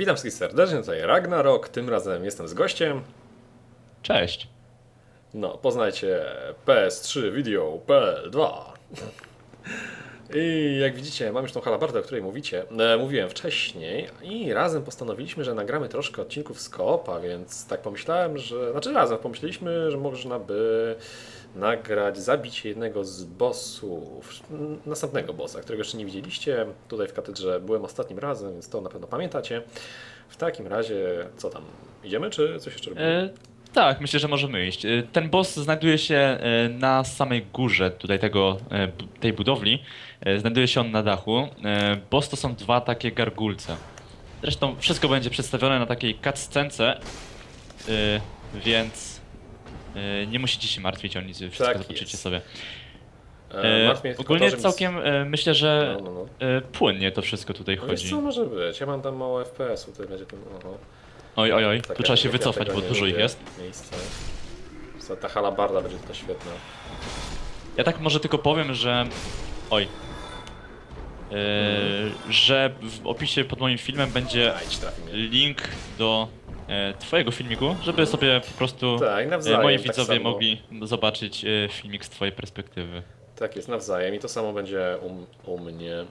Witam wszystkich serdecznie, tutaj Ragnarok, tym razem jestem z gościem. Cześć. No, poznajcie PS3 Video.pl 2. I jak widzicie, mam już tą halabardę, o której mówicie, e, mówiłem wcześniej i razem postanowiliśmy, że nagramy troszkę odcinków z Koopa, więc tak pomyślałem, że, znaczy razem pomyśleliśmy, że można by nagrać zabicie jednego z bossów, następnego bossa, którego jeszcze nie widzieliście. Tutaj w katedrze byłem ostatnim razem, więc to na pewno pamiętacie. W takim razie, co tam, idziemy, czy coś jeszcze robimy? E, tak, myślę, że możemy iść. E, ten boss znajduje się e, na samej górze tutaj tego, bu- tej budowli. Znajduje się on na dachu. Boss to są dwa takie gargulce. Zresztą wszystko będzie przedstawione na takiej cutscence, więc nie musicie się martwić o nic, wszystko Tak zobaczycie sobie. E, ogólnie to, mi- całkiem e, myślę, że No, no, no. płynnie to wszystko tutaj No chodzi. co może być? Ja mam tam mało FPS-u, tutaj będzie ten. Oho. Oj, oj, oj, tu trzeba się wycofać, bo dużo ich jest. Miejsce. Ta halabarda będzie to świetna. Ja tak może tylko powiem, że. Oj. Yy, że w opisie pod moim filmem będzie Ajdź, trafi mnie. link do e, Twojego filmiku, żeby sobie po prostu Tak, e, nawzajem. moi tak widzowie samo. mogli zobaczyć e, filmik z Twojej perspektywy. Tak jest, nawzajem. I to samo będzie u, u mnie.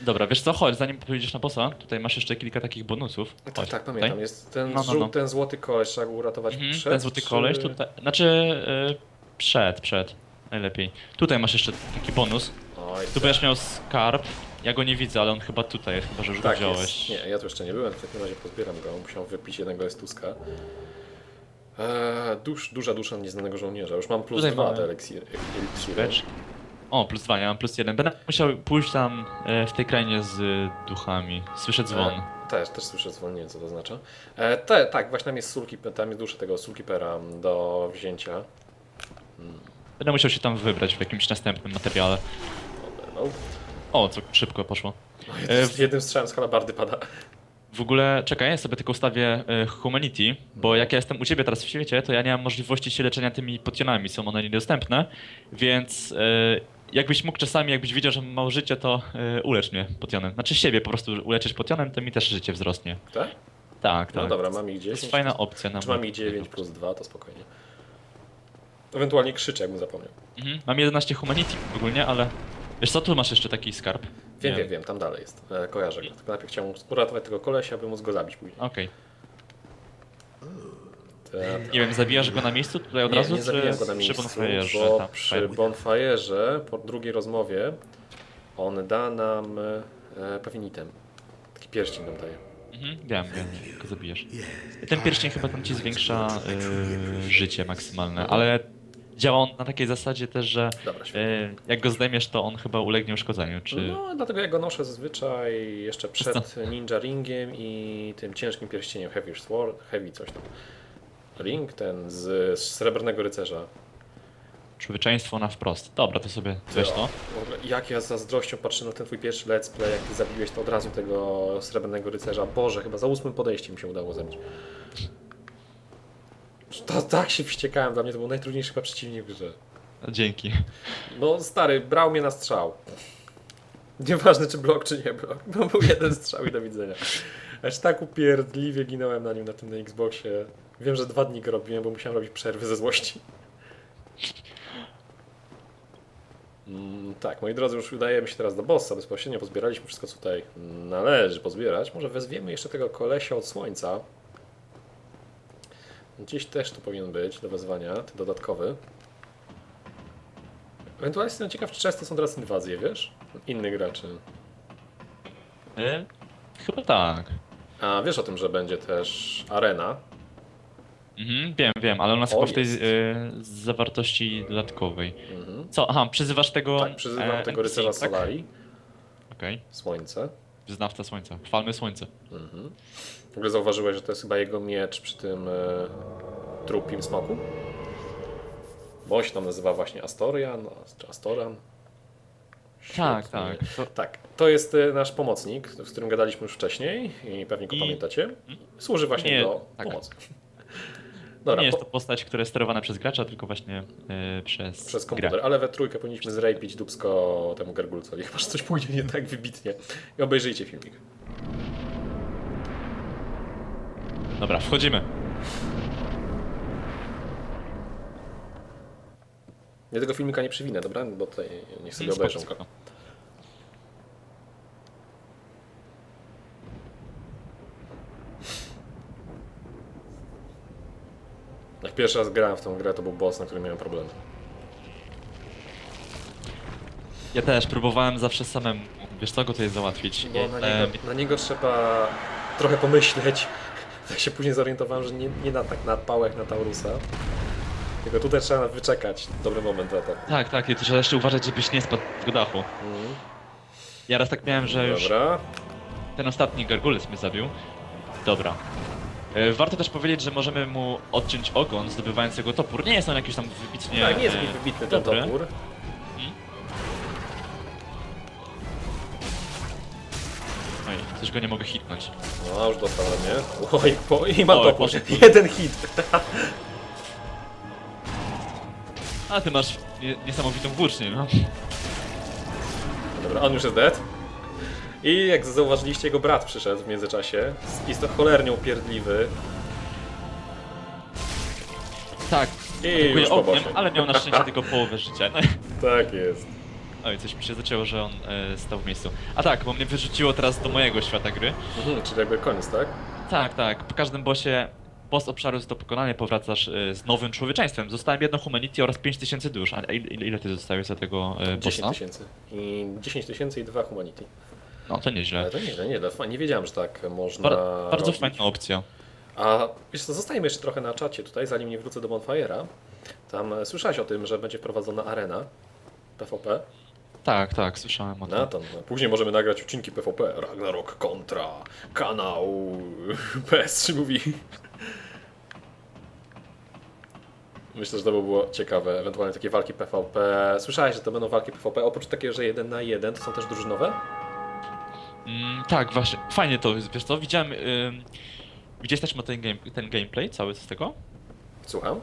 Dobra, wiesz co, chodź, zanim pójdziesz na bossa, tutaj masz jeszcze kilka takich bonusów. Tak, Chodź, tak, tutaj. pamiętam. Jest ten, No, no, żół- no. ten złoty koleś, trzeba go uratować Mhm, przed. ten złoty czy- koleś tutaj. Znaczy, e, przed, przed. Najlepiej. Tutaj masz jeszcze taki bonus. Oj, Tu będziesz miał skarb. Ja go nie widzę, ale on chyba tutaj jest, chyba że już go tak wziąłeś. jest. Nie, ja tu jeszcze nie byłem, w takim razie pozbieram go. Musiałem wypić jednego estuska. Eee, dusz, duża dusza nieznanego żołnierza. Już mam plus Tutaj dwa mamy. te eliksir- eliksiry. O, plus dwa, ja mam plus jeden. Będę musiał pójść tam e, w tej krainie z e, duchami. Słyszę dzwon. E, też, też słyszę zwolnienie, co to oznacza. E, te, tak, właśnie tam jest sulki, tam jest dusza tego sulkipera do wzięcia. Będę musiał się tam wybrać w jakimś następnym materiale. No, O, co szybko poszło. no E, z jednym strzałem z halabardy pada. W ogóle, czekaj, ja sobie tylko ustawię e, Humanity, bo jak ja jestem u ciebie teraz w świecie, to ja nie mam możliwości się leczenia tymi potionami, są one niedostępne, więc e, jakbyś mógł czasami, jakbyś widział, że mam mało życia, to e, ulecz mnie potionem. Znaczy siebie po prostu uleczyć potionem, to mi też życie wzrośnie. Tak? Tak, tak. No dobra, mam ich To 10. jest fajna opcja na Czy mam ich 9 plus 2, to spokojnie. Ewentualnie krzyczę, jakbym zapomniał. Mhm. Mam 11 humanity ogólnie, ale wiesz co, tu masz jeszcze taki skarb. Wiem, Nie wiem, wiem, tam dalej jest. E, kojarzę go. Tylko najpierw chciałem uratować tego kolesia, aby móc go zabić później. Okej. Nie wiem, zabijasz go na miejscu tutaj od nie, razu, nie czy zabijam go na przy miejscu, bonfire'ze? bo tam, przy bonfire'ze, po drugiej rozmowie, on da nam e, pewien item. Taki pierścień nam daje. Mhm, wiem, wiem, go zabijesz. Ten pierścień chyba tam ci zwiększa y, życie maksymalne, ale działa on na takiej zasadzie też, że Dobra, y, jak go zdejmiesz, to on chyba ulegnie uszkodzeniu, czy... No, dlatego ja go noszę zazwyczaj jeszcze przed Ninja Ringiem i tym ciężkim pierścieniem Heavy Sword, Heavy coś tam. Ring ten z, z Srebrnego Rycerza. Człowieczeństwo na wprost. Dobra, to sobie weź to. W ogóle, jak ja z zazdrością patrzę na ten twój pierwszy let's play, jak ty zabiłeś to od razu tego Srebrnego Rycerza. Boże, chyba za ósmym podejściem się udało zabić. To, tak się wściekałem, dla mnie to był najtrudniejszy chyba przeciwnik w grze. Dzięki. No stary, brał mnie na strzał. Nieważne czy blok, czy nie blok. No był jeden strzał i do widzenia. Aż tak upierdliwie ginąłem na nim na tym na Xboxie. Wiem, że dwa dni go robiłem, bo musiałem robić przerwy ze złości. Mm, tak, moi drodzy, już udajemy się teraz do bossa bezpośrednio. Pozbieraliśmy wszystko, co tutaj należy pozbierać. Może wezwiemy jeszcze tego kolesia od słońca. Gdzieś też tu powinien być do wezwania, ten dodatkowy. Ewentualnie jestem ciekaw, czy często są teraz inwazje, wiesz? Innych graczy. Y, chyba tak. A wiesz o tym, że będzie też arena? Mhm, wiem, wiem, ale ona O, chyba w tej jest. y, zawartości dodatkowej. Mhm. Co? Aha, przyzywasz tego... Tak, przyzywam e, tego NPC, rycerza tak? Solari. Okej, Słońce. Wyznawca słońca. Chwalmy słońce. Mhm. W ogóle zauważyłeś, że to jest chyba jego miecz przy tym e, trupim smoku? Bo on się tam nazywa właśnie Astorian, czy Astoran. Tak, tak. To, Tak, to jest e, nasz pomocnik, z którym gadaliśmy już wcześniej i pewnie go I- pamiętacie. Służy właśnie Nie, do tak. pomocy. to Dobra, nie jest to postać, która jest sterowana przez gracza, tylko właśnie y, przez, Przez grę. komputer, ale we trójkę powinniśmy zrejpić dubsko temu gargulcowi, chyba że coś pójdzie nie tak wybitnie. I obejrzyjcie filmik. Dobra, wchodzimy. Ja tego filmika nie przywinę, dobra? Bo tutaj niech sobie obejrzą spoko, Jak pierwszy raz grałem w tą grę, to był boss, na którym miałem problemy. Ja też próbowałem zawsze samemu, wiesz co, go tutaj załatwić. Bo na niego, na niego trzeba trochę pomyśleć. Tak się później zorientowałem, że nie, nie na tak na pałek na Taurusa. Tylko tutaj trzeba wyczekać dobry moment na to. Tak, tak, i trzeba jeszcze uważać, żebyś nie spadł z dachu. Mhm. Ja raz tak miałem, że już Dobra. ten ostatni gargulec mnie zabił. Dobra. E, Warto też powiedzieć, że możemy mu odciąć ogon, zdobywając jego topór. Nie jest on jakiś tam wybitnie... tak, nie jest jakiś wybitny ten dobry. topór. Oj, też go nie mogę hitnąć. No, już dostał na mnie. Oj, po, i mam Oj, topór. poszedł. Jeden hit. A ty masz nie, niesamowitą włócznię, no. Dobra, on już jest dead. I jak zauważyliście, jego brat przyszedł w międzyczasie. Jest to cholernie upierdliwy. Tak, I atakuje już po ogniem, bosie. ale miał na szczęście tylko połowę życia. No. Tak jest. Oj, coś mi się zaczęło, że on e, stał w miejscu. A tak, bo mnie wyrzuciło teraz do mojego świata gry. Mhm, czyli jakby koniec, tak? Tak, tak. Po każdym bossie, boss obszaru jest do pokonania, powracasz e, z nowym człowieczeństwem. Zostałem jedno humanity oraz 5000 dusz. A ile, ile ty zostawiłeś za tego e, 10 bossa? tysięcy. I 10 tysięcy i dwa humanity. No to nieźle. Ale to nie, nie, nie, nie wiedziałem, że tak można Bar bardzo robić. fajna opcja. A wiesz co, zostajemy jeszcze trochę na czacie tutaj, zanim nie wrócę do Bonfire'a. Tam e, słyszałeś o tym, że będzie prowadzona arena PvP. Tak, tak, słyszałem o tym. Na to. no. Później możemy nagrać odcinki PvP. Ragnarok kontra kanał PS3 mówi. Myślę, że to by było ciekawe, ewentualnie takie walki PvP. Słyszałeś, że to będą walki PvP, oprócz takiego, że jeden na jeden, to są też drużynowe? Mm, tak, właśnie. Fajnie to, wiesz co, widziałem... ym, Widziałeś też ma ten, game, ten gameplay cały z tego? Słucham?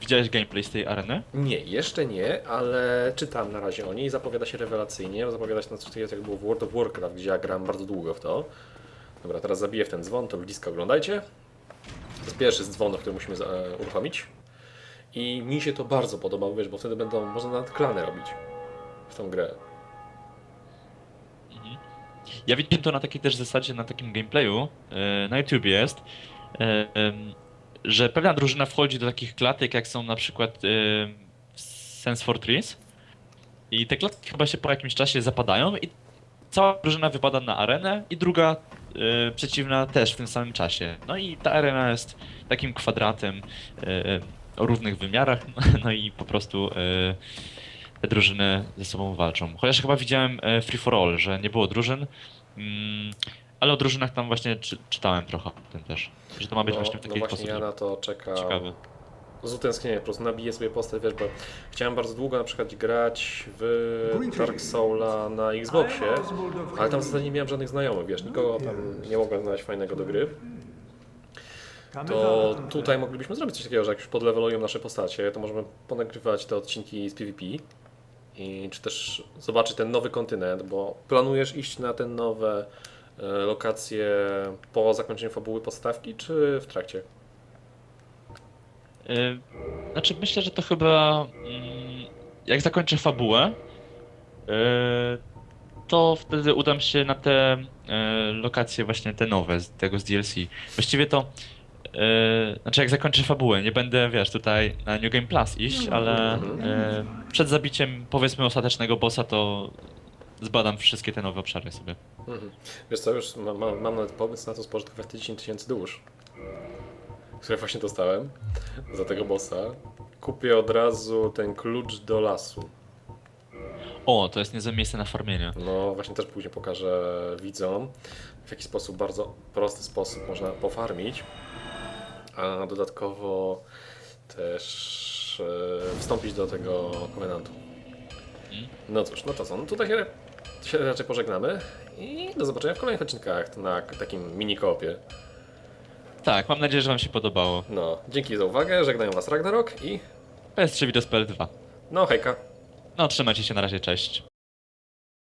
Widziałeś gameplay z tej areny? Nie, jeszcze nie, ale czytam na razie o niej. Zapowiada się rewelacyjnie. Zapowiada się na coś takiego, jak było w World of Warcraft, gdzie ja gram bardzo długo w to. Dobra, teraz zabiję w ten dzwon, to ludziska oglądajcie. To jest pierwszy z dzwonów, który musimy e, uruchomić. I mi się to bardzo podoba, wiesz, bo wtedy będą, można nawet klany robić w tą grę. Ja widziałem to na takiej też zasadzie, na takim gameplayu, e, na YouTube jest, e, że pewna drużyna wchodzi do takich klatek, jak są na przykład e, Sense for Trees i te klatki chyba się po jakimś czasie zapadają i cała drużyna wypada na arenę i druga przeciwna też w tym samym czasie. No i ta arena jest takim kwadratem o równych wymiarach, no i po prostu te drużyny ze sobą walczą. Chociaż chyba widziałem e, Free for All, że nie było drużyn, mm, ale o drużynach tam właśnie czy, czytałem trochę o tym też. Że to ma być No, właśnie w no taki właśnie sposób ja na to czekam. ciekawy. Z utęsknieniem po prostu nabiję sobie postać, wiesz, bo chciałem bardzo długo na przykład grać w Dark Soula na Xboxie, ale tam w zasadzie nie miałem żadnych znajomych, wiesz, nikogo tam nie mogłem znaleźć fajnego do gry. To tutaj moglibyśmy zrobić coś takiego, że jak już podlevelują nasze postacie, to możemy ponagrywać te odcinki z PvP i czy też zobaczyć ten nowy kontynent, bo planujesz iść na te nowe e, lokacje po zakończeniu fabuły podstawki, czy w trakcie? Y, Znaczy myślę, że to chyba mm, jak zakończę fabułę, y, to wtedy udam się na te lokacje właśnie te nowe, tego z DLC. Właściwie to y, znaczy jak zakończę fabułę, nie będę wiesz tutaj na New Game Plus iść, ale y, przed zabiciem powiedzmy ostatecznego bossa to zbadam wszystkie te nowe obszary sobie. Mhm. Wiesz co, już mam, mam, mam nawet pomysł na to spożytkować te 10 tysięcy dusz, które właśnie dostałem za tego bossa. Kupię od razu ten klucz do lasu. O, to jest niezłe miejsce na farmienie. No właśnie też później pokażę widzom, w jaki sposób, bardzo prosty sposób można pofarmić, a dodatkowo też e, wstąpić do tego komendantu. No cóż, no to co, no tutaj się, się raczej pożegnamy i do zobaczenia w kolejnych odcinkach na takim mini-koopie. Tak, mam nadzieję, że wam się podobało. No, dzięki za uwagę, żegnają Was Ragnarok i PS3 Videos PL2. no hejka. No, trzymajcie się na razie, cześć.